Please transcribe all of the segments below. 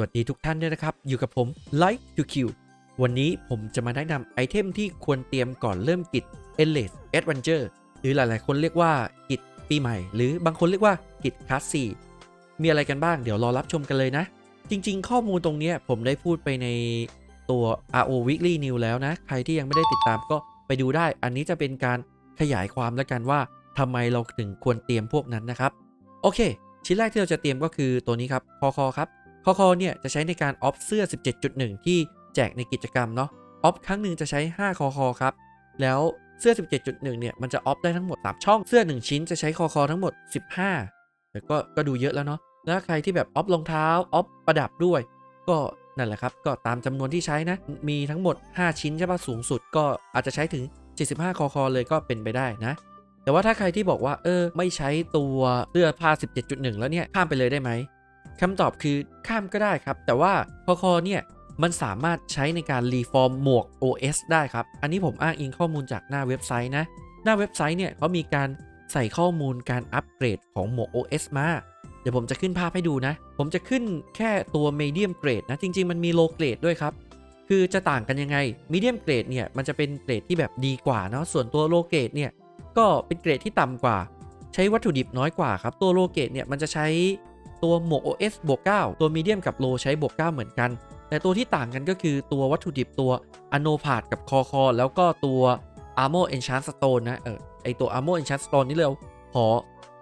วัสดีทุกท่านด้วยนะครับ อยู่กับผม Like to Kill วันนี้ผมจะมาแนะนำไอเทมที่ควรเตรียมก่อนเริ่มกิจ Endless Adventure หรือหลายๆ คนเรียกว่ากิจปีใหม่ หรือบางคนเรียกว่ากิจคลาสสี่มีอะไรกันบ้างเดี๋ยวรอรับชมกันเลยนะ จริง ๆ ข้อมูลตรงเนี้ยผมได้พูดไปในตัว RO Weekly New แล้วนะ ใครที่ยังไม่ได้ติดตามก็ไปดูได้ อันนี้จะเป็นการขยายความแล้วกันว่าทำไมเราถึงควรเตรียมพวกนั้นนะครับ โอเค ชิ้นแรกที่เราจะเตรียมก็คือตัวนี้ครับคอคอครับ คอคอเนี่ยจะใช้ในการออฟเสื้อ 17.1 ที่แจกในกิจกรรมเนาะออฟครั้งหนึ่งจะใช้ 5 คอคอครับ แล้วเสื้อ 17.1 เนี่ย มันจะออฟได้ทั้งหมด 3 ช่อง เสื้อ 1 ชิ้นจะใช้คอคอทั้งหมด 15แต่ก็ก็ดูเยอะแล้วเนาะ แล้วใครที่แบบออฟรองเท้า ออฟประดับด้วย ก็นั่นแหละครับ ก็ตามจำนวนที่ใช้นะ มีทั้งหมด 5 ชิ้นใช่ปะสูงสุดก็อาจจะใช้ถึง 75 คอคอเลยก็เป็นไปได้นะ แต่ว่าถ้าใครที่บอกว่า เออ ไม่ใช้ตัวเสื้อผ้า 17.1 แล้วเนี่ย ข้ามไปเลยได้ไหม คำตอบคือข้ามก็ได้ครับ แต่ว่าคอคอเนี่ยมันสามารถใช้ในการรีฟอร์มหมวก OS ได้ครับ อันนี้ผมอ้างอิงข้อมูลจากหน้าเว็บไซต์นะ หน้าเว็บไซต์เนี่ยเขามีการใส่ข้อมูลการอัปเกรดของหมวก OS มา เดี๋ยวผมจะขึ้นภาพให้ดูนะ ผมจะขึ้นแค่ตัว medium grade นะ จริง ๆ มันมี low grade ด้วยครับ คือจะต่างกันยังไง medium grade เนี่ยมันจะเป็นเกรดที่แบบดีกว่าเนาะ ส่วนตัว low grade เนี่ยก็เป็นเกรดที่ต่ำกว่า ใช้วัตถุดิบน้อยกว่าครับ ตัว low grade เนี่ยมันจะใช้ ตัวหมวก OS บวก 9 ตัว medium กับ low ใช้บวก 9 เหมือนกัน แต่ตัวที่ต่างกันก็คือตัววัตถุดิบตัว a n o p a t กับคอคอแล้วก็ตัว armor enchant stone นะ เออ ไอตัว armor enchant stone นี่เราขอ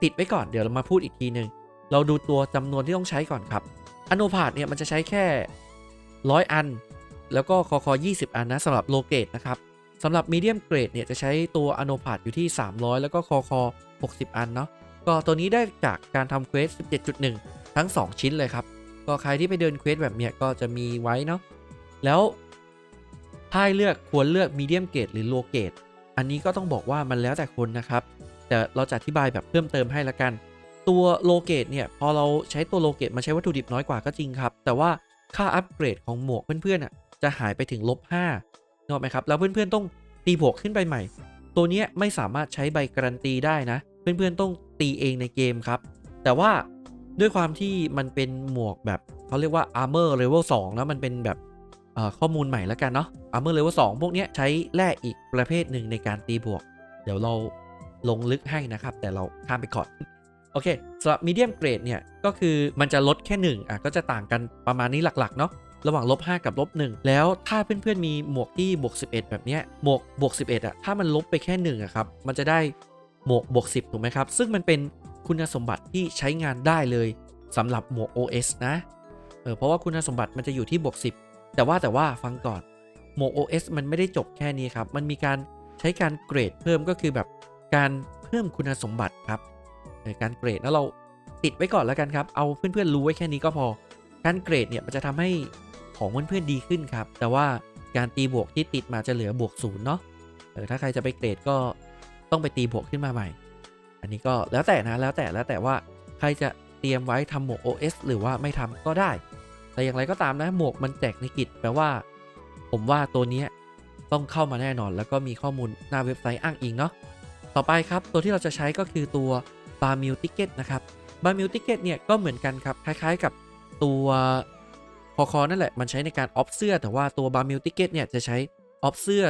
ติดไว้ก่อน เดี๋ยวเรามาพูดอีกทีหนึ่ง เราดูตัวจำนวนที่ต้องใช้ก่อนครับอโนพาดเนี่ยมันจะใช้แค่ 100 อัน แล้วก็คอคอ20 อันนะสำหรับโลเกตนะครับสำหรับมีเดียมเกรดเนี่ยจะใช้ตัวอโนพาดอยู่ที่ 300 แล้วก็คอคอ60 อันเนาะ ก็ตัวนี้ได้จากการทำเควส 17.1 ทั้ง 2 ชิ้นเลยครับ ก็ใครที่ไปเดินเควสแบบเนี้ยก็จะมีไว้เนาะ แล้วถ้าเลือกควรเลือกมีเดียมเกรดหรือโลเกตอันนี้ก็ต้องบอกว่ามันแล้วแต่คนนะครับ แต่เราจะอธิบายแบบเพิ่มเติมให้ละกัน ตัวโลเกตเนี่ยพอเราใช้ตัวโลเกตมาใช้วัตถุดิบน้อยกว่าก็จริงครับ แต่ว่าค่าอัปเกรดของหมวกเพื่อนๆอะจะหายไปถึงลบ5นออกไหมครับ แล้วเพื่อนๆต้องตีบวกขึ้นไปใหม่ ตัวเนี้ยไม่สามารถใช้ใบการันตีได้นะ เพื่อนๆต้อง ตีเองในเกมครับ แต่ว่าด้วยความที่มันเป็นหมวกแบบเขาเรียกว่า armor level 2 แล้วมันเป็นแบบข้อมูลใหม่แล้วกันเนาะ armor level 2 พวกเนี้ยใช้แร่อีกประเภทหนึ่งในการตีบวก เดี๋ยวเราลงลึกให้นะครับ แต่เราข้ามไปก่อน โอเคสำหรับมีเดียมเกรดเนี่ย ก็คือมันจะลดแค่1อะก็จะต่างกันประมาณนี้หลักๆเนาะระหว่างลบ5กับลบ1แล้วถ้าเพื่อนๆมีหมวกที่บวก11 แบบเนี้ยหมวกบวก11อะถ้ามันลบไปแค่1อะครับมันจะได้ หมวกบวก10ถูกไหมครับ ซึ่งมันเป็นคุณสมบัติที่ใช้งานได้เลยสำหรับหมวก OS นะเออเพราะว่าคุณสมบัติมันจะอยู่ที่บวก10 แต่ว่าแต่ว่าฟังก่อนหมวก OS มันไม่ได้จบแค่นี้ครับ มันมีการใช้การเกรดเพิ่มก็คือแบบการเพิ่มคุณสมบัติครับออการเกรดแล้วเราติดไว้ก่อนแล้วกันครับ เอาเพื่อนๆรู้ไว้แค่นี้ก็พอ การเกรดเนี่ยมันจะทำให้ของเพื่อนๆดีขึ้นครับ แต่ว่าการตีบวกที่ติดมาจะเหลือบวกศูนย์เนาะเออถ้าใครจะไปเกรดก็ ต้องไปตีบวกขึ้นมาใหม่ อันนี้ก็แล้วแต่นะแล้วแต่แล้วแต่ว่าใครจะเตรียมไว้ทำหมวก OS หรือว่าไม่ทำก็ได้ แต่อย่างไรก็ตามนะหมวกมันแจกในกิจแปลว่า ผมว่าตัวนี้ต้องเข้ามาแน่นอน แล้วก็มีข้อมูลหน้าเว็บไซต์อ้างอิงเนาะต่อไปครับตัวที่เราจะใช้ก็คือตัว b a r m i l Ticket นะครับบาร์มิลติเกตเนี่ยก็เหมือนกันครับคล้ายๆกับตัวคอคอนั่นแหละมันใช้ในการออฟเสื้อแต่ว่าตัวบาร์มิลติเกตเนี่ยจะใช้ออฟเสื้อ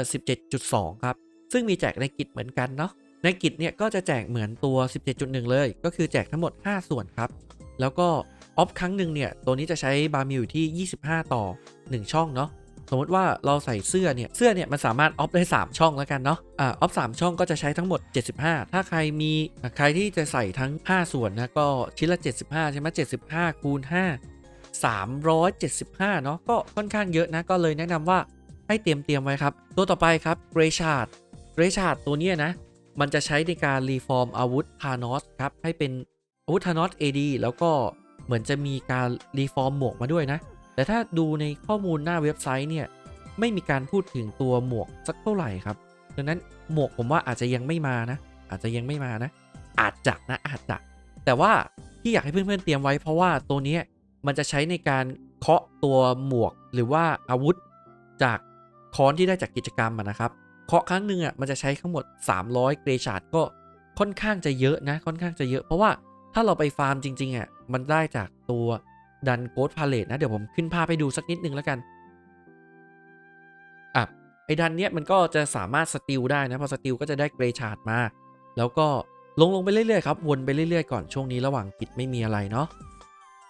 17.2 ครับ ซึ่งมีแจกในกิจเหมือนกันเนาะในกิจเนี่ยก็จะแจกเหมือนตัว 17.1 เลย ก็คือแจกทั้งหมด 5 ส่วนครับ แล้วก็ออฟครั้งหนึ่งเนี่ย ตัวนี้จะใช้บาร์มิลอยู่ที่ 25 ต่อ 1 ช่องเนาะสมมติว่าเราใส่เสื้อเนี่ย เสื้อเนี่ยมันสามารถออฟได้ 3 ช่องแล้วกันเนาะอ่าออฟ3ช่องก็จะใช้ทั้งหมด 75 ถ้าใครมีใครที่จะใส่ทั้ง 5 ส่วนนะก็ชิ้นละ 75 ใช่ไหม75 คูณ 5 375 เนาะก็ค่อนข้างเยอะนะก็เลยแนะนำว่าให้เตรียมเตรียมไว้ครับ ตัวต่อไปครับเกรชาร์ด เรชาร์ดตัวเนี้ยนะ มันจะใช้ในการรีฟอร์มอาวุธธานอสครับ ให้เป็นอาวุธธานอส AD แล้วก็เหมือนจะมีการรีฟอร์มหมวกมาด้วยนะ แต่ถ้าดูในข้อมูลหน้าเว็บไซต์เนี่ย ไม่มีการพูดถึงตัวหมวกสักเท่าไหร่ครับ ดังนั้นหมวกผมว่าอาจจะยังไม่มานะ อาจจะยังไม่มานะ อาจจะนะอาจจะ แต่ว่าที่อยากให้เพื่อนๆเตรียมไว้เพราะว่าตัวนี้มันจะใช้ในการเคาะตัวหมวกหรือว่าอาวุธจากค้อนที่ได้จากกิจกรรมนะครับ เคาะครั้งหนึ่งอะมันจะใช้ทั้งหมด 300 เกรชาร์ดก็ค่อนข้างจะเยอะนะ ค่อนข้างจะเยอะ เพราะว่าถ้าเราไปฟาร์มจริงๆอะมันได้จากตัวดันโกดพาเลตนะ เดี๋ยวผมขึ้นภาพให้ดูสักนิดนึงแล้วกันอะไอ้ดันเนี้ยมันก็จะสามารถสติลได้นะพอสติลก็จะได้เกรชาร์ดมา แล้วก็ลงลงไปเรื่อยๆครับวนไปเรื่อยๆก่อนช่วงนี้ระหว่างกิจไม่มีอะไรเนาะ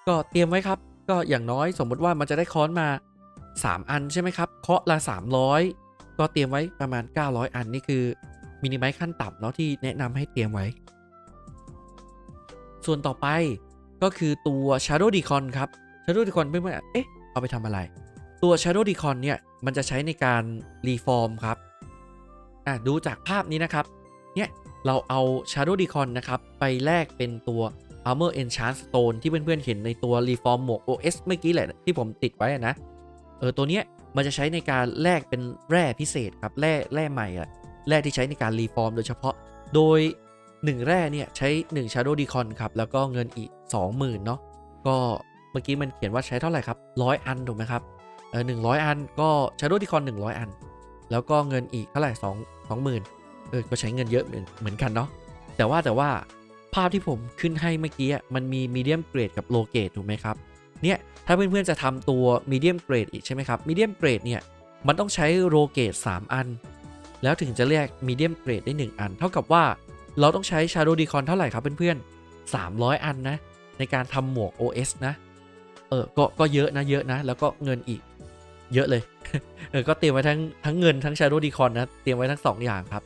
ก็เตรียมไว้ครับ ก็อย่างน้อยสมมติว่ามันจะได้ค้อนมา 3 อันใช่ไหมครับเคาะละ300 ก็เตรียมไว้ประมาณ 900 อันนี่คือมินิไมขั้นต่ำเนาะที่แนะนำให้เตรียมไว้ ส่วนต่อไปก็คือตัว Shadow Decon ครับ Shadow Decon เพื่อนๆเอ๊ะ เอาไปทำอะไร ตัว Shadow Decon เนี่ย มันจะใช้ในการรีฟอร์มครับ อะ ดูจากภาพนี้นะครับ เนี่ย เราเอา Shadow Decon นะครับ ไปแลกเป็นตัว Armor Enchant Stone ที่เพื่อนๆเห็นในตัว Reform หมวก OS เมื่อกี้แหละที่ผมติดไว้นะ เออ ตัวเนี้ย มันจะใช้ในการแลกเป็นแร่พิเศษครับแร่แร่ใหม่อะแร่ที่ใช้ในการรีฟอร์มโดยเฉพาะ โดย 1 แร่เนี่ยใช้ 1 Shadow Decon ครับ แล้วก็เงินอีก 20,000เนาะก็เมื่อกี้มันเขียนว่าใช้เท่าไหร่ครับ100 อันถูกไหมครับเออ100อันก็ Shadow Decon 100 อัน แล้วก็เงินอีกเท่าไหร่2 20,000เออก็ใช้เงินเยอะเหมือนเหมือนกันเนาะแต่ว่าแต่ว่าภาพที่ผมขึ้นให้เมื่อกี้มันมีมีเดียมเกรดกับโลเกรดถูกไหมครับ เนี่ยถ้าเพื่อนๆจะทำตัวมีเดียมเกรดอีกใช่ไหมครับมีเดียมเกรดเนี่ยมันต้องใช้โลเกรด3อัน แล้วถึงจะเรียกมีเดียมเกรดได้ 1 อัน เท่ากับว่าเราต้องใช้ Shadow Decon เท่าไหร่ครับเพื่อนๆ 300 อันนะ ในการทำหมวก OS นะ เออก็ก็เยอะนะเยอะนะ แล้วก็เงินอีกเยอะเลย เออก็เตรียมไว้ทั้งทั้งเงินทั้ง Shadow Decon นะ เตรียมไว้ทั้ง 2 อย่างครับ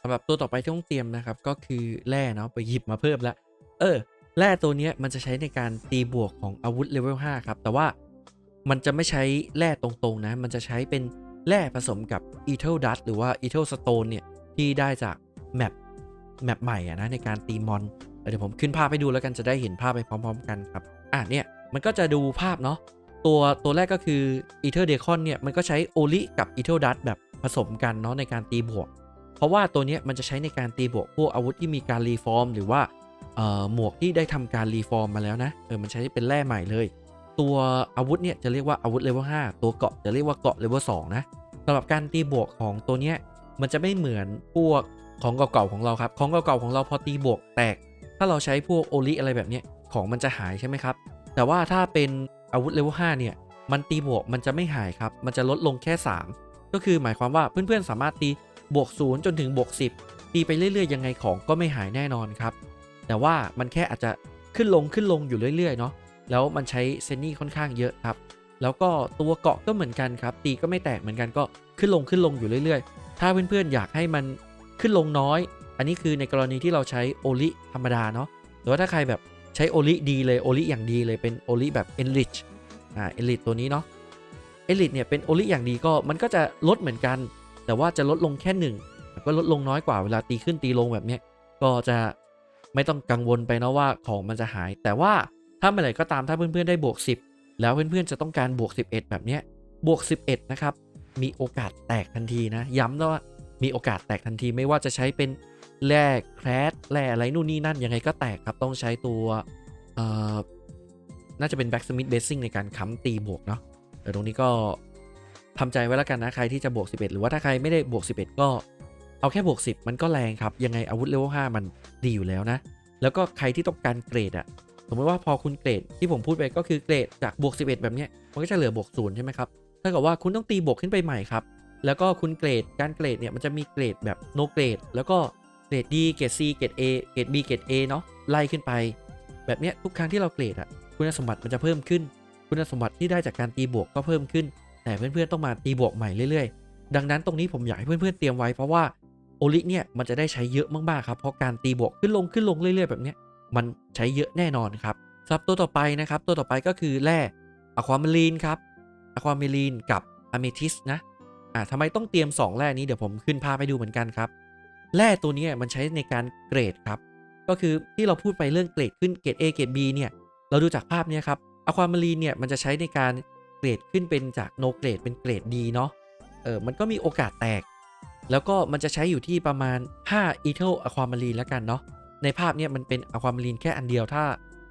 สำหรับตัวต่อไปที่ต้องเตรียมนะครับ ก็คือแร่เนาะไปหยิบมาเพิ่มแล้ว เออ แร่ตัวนี้มันจะใช้ในการตีบวกของอาวุธเลเวล5ครับ แต่ว่ามันจะไม่ใช้แร่ตรงๆนะ มันจะใช้เป็นแร่ผสมกับ e t h e l Dust หรือว่า e t h e l Stone เนี่ย ที่ได้จากแมปแมปใหม่อะนะในการตีมอน เดี๋ยวผมขึ้นภาพให้ดูแล้วกันจะได้เห็นภาพไปพร้อม ๆ กันครับ อะเนี่ยมันก็จะดูภาพเนาะตัวตัวแรกก็คือ e t h e r Decon เนี่ยมันก็ใช้โอลิกับ e t h e l Dust แบบผสมกันเนาะในการตีบวก เพราะว่าตัวเนี้ยมันจะใช้ในการตีบวกพวกอาวุธที่มีการรีฟอร์ม หรือว่า หมวกที่ได้ทำการรีฟอร์มมาแล้วนะเออมันใช้เป็นแร่ใหม่เลย ตัวอาวุธเนี่ยจะเรียกว่าอาวุธเลเวล5ตัวเกาะจะเรียกว่าเกาะเลเวล2นะสำหรับการตีบวกของตัวเนี้ยมันจะไม่เหมือนพวกของเก่าๆของเราครับของเก่าๆของเราพอตีบวกแตก ถ้าเราใช้พวกโอลิอะไรแบบเนี้ยของมันจะหายใช่ไหมครับ แต่ว่าถ้าเป็นอาวุธเลเวล5เนี่ยมันตีบวกมันจะไม่หายครับ มันจะลดลงแค่ 3 ก็คือหมายความว่าเพื่อนๆสามารถตีบวก 0 จนถึงบวก 10 ตีไปเรื่อยๆยังไงของก็ไม่หายแน่นอนครับ แต่ว่ามันแค่อาจจะขึ้นลงขึ้นลงอยู่เรื่อยๆเนาะแล้วมันใช้เซนนี่ค่อนข้างเยอะครับ แล้วก็ตัวเกาะก็เหมือนกันครับ ตีก็ไม่แตกเหมือนกันก็ขึ้นลงขึ้นลงอยู่เรื่อยๆ ถ้าเพื่อนๆอยากให้มันขึ้นลงน้อย อันนี้คือในกรณีที่เราใช้โอลิธรรมดาเนาะหรือว่าถ้าใครแบบใช้โอลิดีเลยโอลิอย่างดีเลยเป็นโอลิแบบ enrich อ่า enrich ตัวนี้เนาะ enrich เนี่ยเป็นโอลิอย่างดีก็มันก็จะลดเหมือนกัน แต่ว่าจะลดลงแค่หนึ่งก็ลดลงน้อยกว่าเวลาตีขึ้นตีลงแบบเนี้ยก็จะ ไม่ต้องกังวลไปนะว่าของมันจะหาย แต่ว่าถ้าเมื่อไหร่ก็ตามถ้าเพื่อนๆได้บวก 10 แล้วเพื่อนๆจะต้องการบวก 11 แบบเนี้ยบวก 11 นะครับ มีโอกาสแตกทันทีนะ ย้ำนะว่ามีโอกาสแตกทันทีไม่ว่าจะใช้เป็นแร่แครสแร่อะไรนู่นนี่นั่นยังไงก็แตกครับต้องใช้ตัวน่าจะเป็น backsmith basing ในการค้ำตีบวกเนาะเออตรงนี้ก็ทำใจไว้แล้วกันนะ ใครที่จะบวก 11 หรือว่าถ้าใครไม่ได้บวก 11 ก็ เอาแค่บวก10 มันก็แรงครับ ยังไงอาวุธเลเวล5มันดีอยู่แล้วนะ แล้วก็ใครที่ต้องการเกรดอะสมมติว่าพอคุณเกรดที่ผมพูดไปก็คือเกรดจากบวก 11 แบบเนี้ยมันก็จะเหลือบวก0ใช่ไหมครับถ้ากับว่าคุณต้องตีบวกขึ้นไปใหม่ครับ แล้วก็คุณเกรดการเกรดเนี่ยมันจะมีเกรดแบบ no เกรดแล้วก็เกรด D เกรด C เกรด A เกรด B เกรด A เนาะไล่ขึ้นไป แบบเนี้ยทุกครั้งที่เราเกรดอะคุณสมบัติมันจะเพิ่มขึ้น คุณสมบัติที่ได้จากการตีบวกก็เพิ่มขึ้น แต่เพื่อนๆต้องมาตีบวกใหม่เรื่อยๆ ดังนั้นตรงนี้ผมอยากให้เพื่อนๆเตรียมไว้เพราะว่า โอลิเนี่ยมันจะได้ใช้เยอะมากๆครับ เพราะการตีบวกขึ้นลงขึ้นลงเรื่อยๆ แบบนี้มันใช้เยอะแน่นอนครับสำหรับตัวต่อไปนะครับ ตัวต่อไปก็คือแร่อะความารีนครับอะความารีนกับอะเมทิสนะอ่าทำไมต้องเตรียม 2 แร่นี้เดี๋ยวผมขึ้นภาพให้ดูเหมือนกันครับ แร่ตัวนี้มันใช้ในการเกรดครับ ก็คือที่เราพูดไปเรื่องเกรดขึ้นเกรด A เกรด B เนี่ย เราดูจากภาพนี้ครับอะความารีนเนี่ยมันจะใช้ในการเกรดขึ้นเป็นจากโนเกรดเป็นเกรด D เนาะ เออ มันก็มีโอกาสแตก แล้วก็มันจะใช้อยู่ที่ประมาณ 5 e t h e l อะความารีนแล้วกันเนาะในภาพเนี้มันเป็นอะความารีนแค่อันเดียวถ้า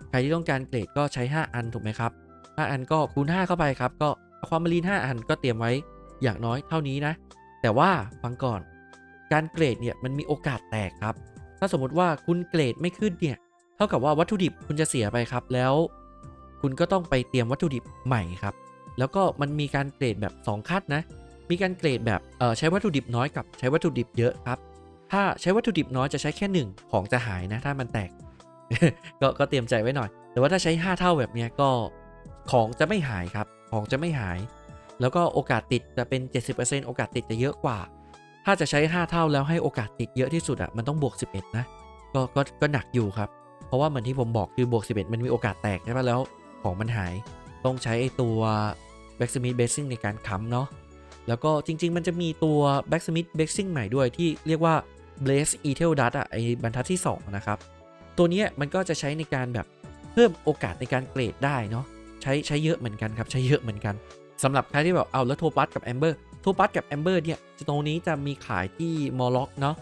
ใครที่ต้องการเกรดก็ใช้ 5 อันถูกไหมครับ 5 อันก็คูณ 5 เข้าไปครับ ก็อะความารีน 5 อันก็เตรียมไว้อย่างน้อยเท่านี้นะ แต่ว่าฟังก่อน การเกรดเนี่ยมันมีโอกาสแตกครับ ถ้าสมมติว่าคุณเกรดไม่ขึ้นเนี่ยถท่ากับว่าวัตถุดิบคุณจะเสียไปครับ แล้ว คุณก็ต้องไปเตรียมวัตถุดิบใหม่ครับ แล้วก็มันมีการเกรดแบบ 2 ขั้นนะ มีการเกรดแบบใช้วัตถุดิบน้อยกับใช้วัตถุดิบเยอะครับ ถ้าใช้วัตถุดิบน้อยจะใช้แค่หนึ่งของจะหายนะ ถ้ามันแตกก็ก็เตรียมใจไว้หน่อย แต่ว่าถ้าใช้ 5 เท่าแบบนี้ก็ของจะไม่หายครับ ของจะไม่หาย แล้วก็โอกาสติดจะเป็น 70%โอกาสติดจะเยอะกว่า ถ้าจะใช้ 5 เท่าแล้วให้โอกาสติดเยอะที่สุดอะ่ะมันต้องบวก 11 นะ ก็ก็ก็หนักอยู่ครับ เพราะว่าเหมือนที่ผมบอกคือบวก 11 มันมีโอกาสแตกใช่ปะแล้วของมันหาย ต้องใช้ไอตัว Backsmith Basing ในการค้ำเนาะ แล้วก็จริง ๆ มันจะมีตัว Backsmith Basing ใหม่ด้วยที่เรียกว่า Blaze e t e l Dust อะไอบรรทัดที่ 2 นะครับ ตัวนี้มันก็จะใช้ในการแบบเพิ่มโอกาสในการเกรดได้เนาะใช้ใช้เยอะเหมือนกันครับ ใช้เยอะเหมือนกันสำหรับใครที่แบบเอาแล้วโทปัสกับแอมเบอร์โทปัสกับแอมเบอร์เนี่ยตรงนี้จะมีขายที่มอลล็อกเนาะ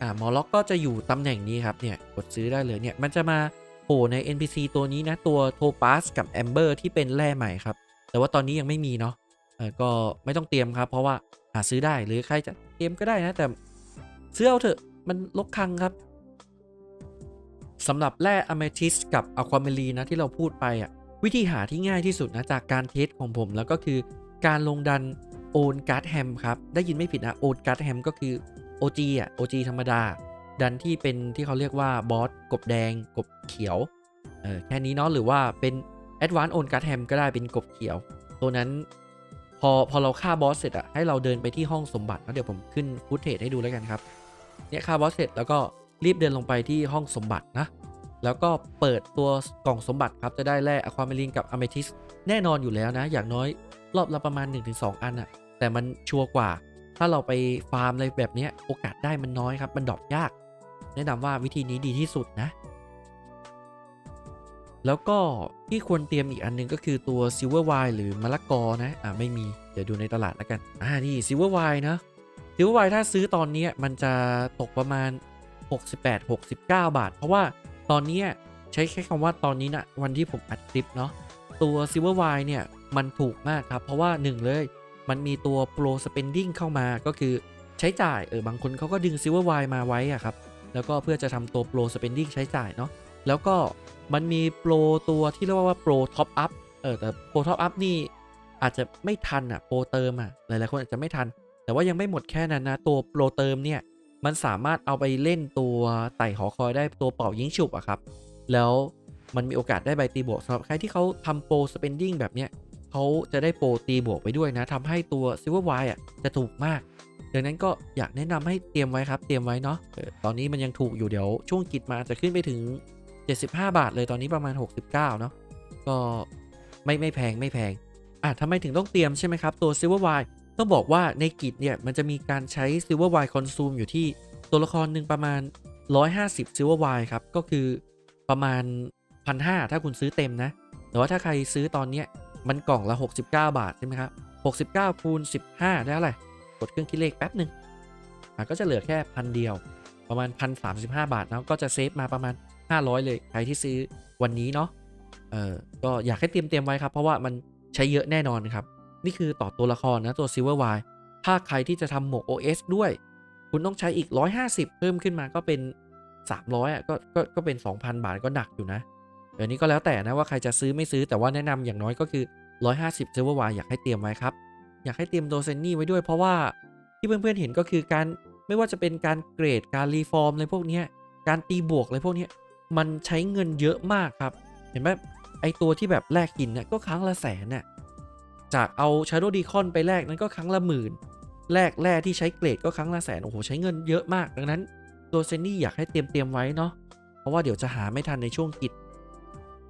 อ่ามอลล็อกก็จะอยู่ตำแหน่งนี้ครับเนี่ยกดซื้อได้เลยเนี่ยมันจะมาโผล่ใน NPC ตัวนี้นะตัวโทปัสกับแอมเบอร์ที่เป็นแร่ใหม่ครับแต่ว่าตอนนี้ยังไม่มีเนาะ ก็ไม่ต้องเตรียมครับ เพราะว่าหาซื้อได้หรือใครจะเตรียมก็ได้นะ แต่ซื้อเอาเถอะมันลกคังครับสำหรับแร่อเมทิสกับอะควาเมลีนะที่เราพูดไปอะวิธีหาที่ง่ายที่สุดนะจากการเทสของผมแล้วก็คือการลงดันโอนการ์ดแฮมครับ ได้ยินไม่ผิดนะโอนการ์ดแฮมก็คือ OG อะ OG ธรรมดา ดันที่เป็นที่เขาเรียกว่าบอสกบแดง กบเขียวเออแค่นี้เนาะหรือว่าเป็น Advanced On Card Ham ก็ได้เป็นกบเขียว ตัวนั้น พอพอเราฆ่าบอสเสร็จอะให้เราเดินไปที่ห้องสมบัติแล้วเดี๋ยวผมขึ้นฟุตเทจให้ดูแล้วกันครับเนี่ยฆ่าบอสเสร็จแล้วก็รีบเดินลงไปที่ห้องสมบัตินะ แล้วก็เปิดตัวกล่องสมบัติครับจะได้แร่อะความเมลินกับอะเมทิสแน่นอนอยู่แล้วนะ อย่างน้อยรอบละประมาณ 1-2 อันอะแต่มันชัวร์กว่า ถ้าเราไปฟาร์มอะไรแบบนี้โอกาสได้มันน้อยครับมันดรอปยาก แนะนำว่าวิธีนี้ดีที่สุดนะ แล้วก็ที่ควรเตรียมอีกอันหนึงก็คือตัวซิลเวอร์ไวหรือมะละกอนะอ่าไม่มีเดี๋ยวดูในตลาดแล้วกัน อ่านี่ซิลเวอร์ไวนะซิลเวอร์ไวถ้าซื้อตอนนี้มันจะตกประมาณ 68-69 บาท เพราะว่าตอนนี้ใช้แค่คำว่าตอนนี้นะวันที่ผมอัดคลิปเนาะตัวซิลเวอร์ไวเนี่ยมันถูกมากครับ เพราะว่าหนึ่งเลย มันมีตัว Pro Spending เข้ามาก็คือใช้จ่ายเออบางคนเขาก็ดึง Silver w i มาไว้อะครับแล้วก็เพื่อจะทำตัว Pro Spending ใช้จ่ายเนาะแล้วก็ มันมีโปรตัวที่เรียกว่า Pro Top Up เออแต่ Pro Top Up นี่อาจจะไม่ทันอะโปรเติมอะหลายๆคนอาจจะไม่ทัน แต่ว่ายังไม่หมดแค่นั้นนะ ตัวโปรเติมเนี่ยมันสามารถเอาไปเล่นตัวไต่หอคอยได้ตัวเป่ายิงฉุบอะครับ แล้วมันมีโอกาสได้ใบตีบวกสำหรับใครที่เขาทำโปร Spending แบบเนี้ยเขาจะได้โปรตีบวกไปด้วยนะทำให้ตัว Silver w i อะจะถูกมากดังนั้นก็อยากแนะนำให้เตรียมไว้ครับ เตรียมไว้เนาะตอนนี้มันยังถูกอยู่เดี๋ยวช่วงกิจมาจะขึ้นไปถึง 75 บาทเลยตอนนี้ประมาณ 69 เนาะก็ไม่ไม่แพงไม่แพงอะทำไมถึงต้องเตรียมใช่ไหมครับ ตัว Silver w i ต้องบอกว่าในกิจเนี่ย มันจะมีการใช้ Silver w i Consume อยู่ที่ตัวละครหนึ่งประมาณ 150 Silver w i ครับ ก็คือประมาณ 1,500 ถ้าคุณซื้อเต็มนะ แต่ว่าถ้าใครซื้อตอนเนี้ยมันกล่องละ 69 บาทใช่ไหมครับ69คูณ15 ได้อะไรกดเครื่องคิดเลขแป๊บหนึ่งอะก็จะเหลือแค่พันเดียวประมาณ 1,035 บาทนะก็จะเซฟมาประมาณ 500 เลยใครที่ซื้อวันนี้เนาะเออก็อยากให้เตรียมเตรียมไว้ครับ เพราะว่ามันใช้เยอะแน่นอนครับ นี่คือต่อตัวละครนะตัว Silver w i ถ้าใครที่จะทำหมวก OS ด้วย คุณต้องใช้อีก 150 เพิ่มขึ้นมาก็เป็น 300อะก็ก็ก็เป็น 2,000 บาทก็หนักอยู่นะเดี๋ยวนี้ก็แล้วแต่นะว่าใครจะซื้อไม่ซื้อแต่ว่าแนะนำอย่างน้อยก็คือ 150 Silver w i อยากให้เตรียมไว้ครับอยากให้เตรียมโดเซนนี่ไว้ด้วยเพราะว่าที่เพื่อนๆเห็นก็คือการไม่ว่าจะเป็นการเกรดการรีฟอร์มอะไรพวกนี้การตีบวกอะไรพวกนี้ มันใช้เงินเยอะมากครับ เห็นไหมไอตัวที่แบบแลกกินน่ะก็ครั้งละแสนน่ะจากเอา Shadow Deacon ไปแลกนั้นก็ครั้งละหมื่นแลกแร่ที่ใช้เกรดก็ครั้งละแสนโอ้โหใช้เงินเยอะมาก ดังนั้นโดเซนนี่อยากให้เตรียมเตรียมไว้เนาะเพราะว่าเดี๋ยวจะหาไม่ทันในช่วงกิจ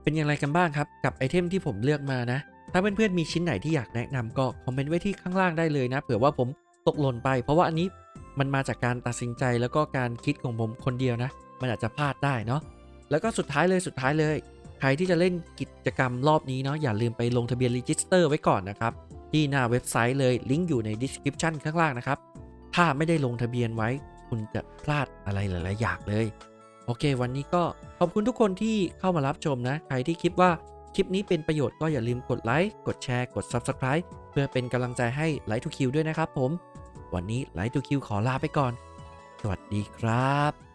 เป็นอย่างไรกันบ้างครับ กับไอเทมที่ผมเลือกมานะ ถ้าเพื่อนๆมีชิ้นไหนที่อยากแนะนำก็คอมเมนต์ไว้ที่ข้างล่างได้เลยนะเผื่อว่าผมตกหล่นไป เพราะว่าอันนี้มันมาจากการตัดสินใจแล้วก็การคิดของผมคนเดียวนะ มันอาจจะพลาดได้เนาะ แล้วก็สุดท้ายเลยสุดท้ายเลย ใครที่จะเล่นกิจกรรมรอบนี้เนาะอย่าลืมไปลงทะเบียนรีจิสเตอร์ไว้ก่อนนะครับที่หน้าเว็บไซต์เลยลิงก์อยู่ใน description ข้างล่างนะครับ ถ้าไม่ได้ลงทะเบียนไว้ คุณจะพลาดอะไรหลาย ๆ อย่างเลย โอเค วันนี้ก็ขอบคุณทุกคนที่เข้ามารับชมนะ ใครที่คิดว่าคลิปนี้เป็นประโยชน์ก็อย่าลืมกดไลค์กดแชร์กด Subscribe เพื่อเป็นกำลังใจให้ไลท์ทูคิวด้วยนะครับผม วันนี้ไลท์ทูคิวขอลาไปก่อน สวัสดีครับ